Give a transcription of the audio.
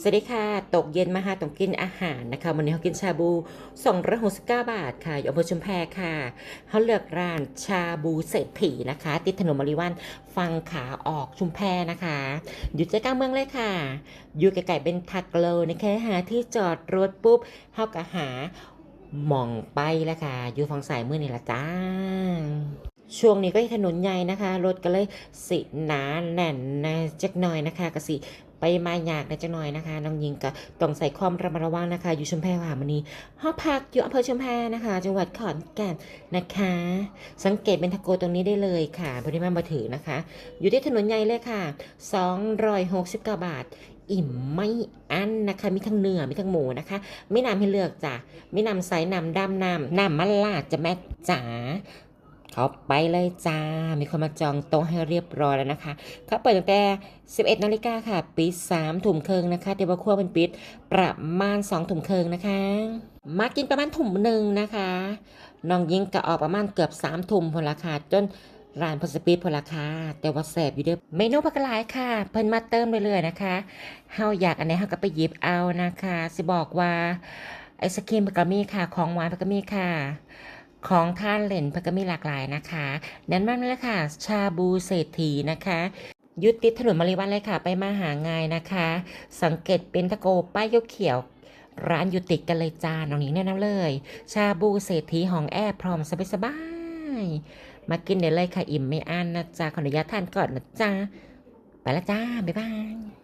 สวัสดีค่ะ ตกเย็นมาหาต้องกินอาหารนะคะ วันนี้เขากินชาบู269บาทค่ะอยู่อำเภอชุมแพค่ะ เขาเลือกร้านชาบูเศรษฐีนะคะ ติดถนนมริวันฟังขาออกชุมแพนะคะ อยู่ใจกลางเมืองเลยค่ะ อยู่ไกลๆเป็นทักโลนะคะหาที่จอดรถปุ๊บเขาก็หาหมองไปแล้วค่ะ อยู่ฝั่งสายมือนี่ละจ้าช่วงนี้ก็ถนนใหญ่นะคะ รถก็เลยสิหนาแน่นนะจักหน่อยนะคะก็สิ ไปมาอยากนะจักหน่อยนะคะน้องยิงก็ต้องใส่ความระมัดระวังนะคะ อยู่ชุมแพค่ะวันนี้ห้องพักอยู่อำเภอชุมแพนะคะ จังหวัดขอนแก่นนะคะ สังเกตเป็นทะโกตรงนี้ได้เลยค่ะพอดีมามาถือนะคะ อยู่ที่ถนนใหญ่เลยค่ะ 269 บาทอิ่มไม่อั้นนะคะ มีทั้งเนื้อมีทั้งหมูนะคะ ไม่นำให้เลือกจ้ะไม่นำไซส์นำดำนำนำมะลาดจะแม่จ๋า เขาไปเลยจ้า มีคนมาจองโต๊ะให้เรียบร้อยแล้วนะคะเขาเปิดตั้งแต่ 11นาฬิกาค่ะ ปิด3ถุ่มเคิงนะคะ เดี๋ยวว่าครัวเป็นปิดประมาณ 2 ถุ่มเคิงนะคะ มากินประมาณถุ่มหนึ่งนะคะ น้องยิงก็ออกประมาณเกือบ 3 ถุ่มพนราคาจนร้านพอสปีดพนราคาแต่ว่าแสบอยู่เด้อเมนูผักหลายค่ะ เพิ่นมาเติมเรื่อยๆนะคะเฮาอยากอันไหนเฮาก็ไปหยิบเอานะคะ สิบอกว่าไอศครีมผักกะมีค่ะ ของหวานผักกะมีค่ะ ของท่านเล่นผักกะมีหลากหลายนะคะนั้นมากเลยค่ะ ชาบูเศรษฐีนะคะยุติดถนนมาริวันเลยค่ะ ไปมาหาง่ายนะคะ สังเกตเป็นตะโกป้ายเขียวร้านอยู่ติดกันเลยจ้าน้องนิงแนะนำเลย ชาบูเศรษฐีห้องแอร์พร้อมสบายๆมากินได้เลยค่ะอิ่มไม่อั้นนะจ๊ะขออนุญาตทานก่อนนะจ๊ะไปละจ้า บ๊ายบาย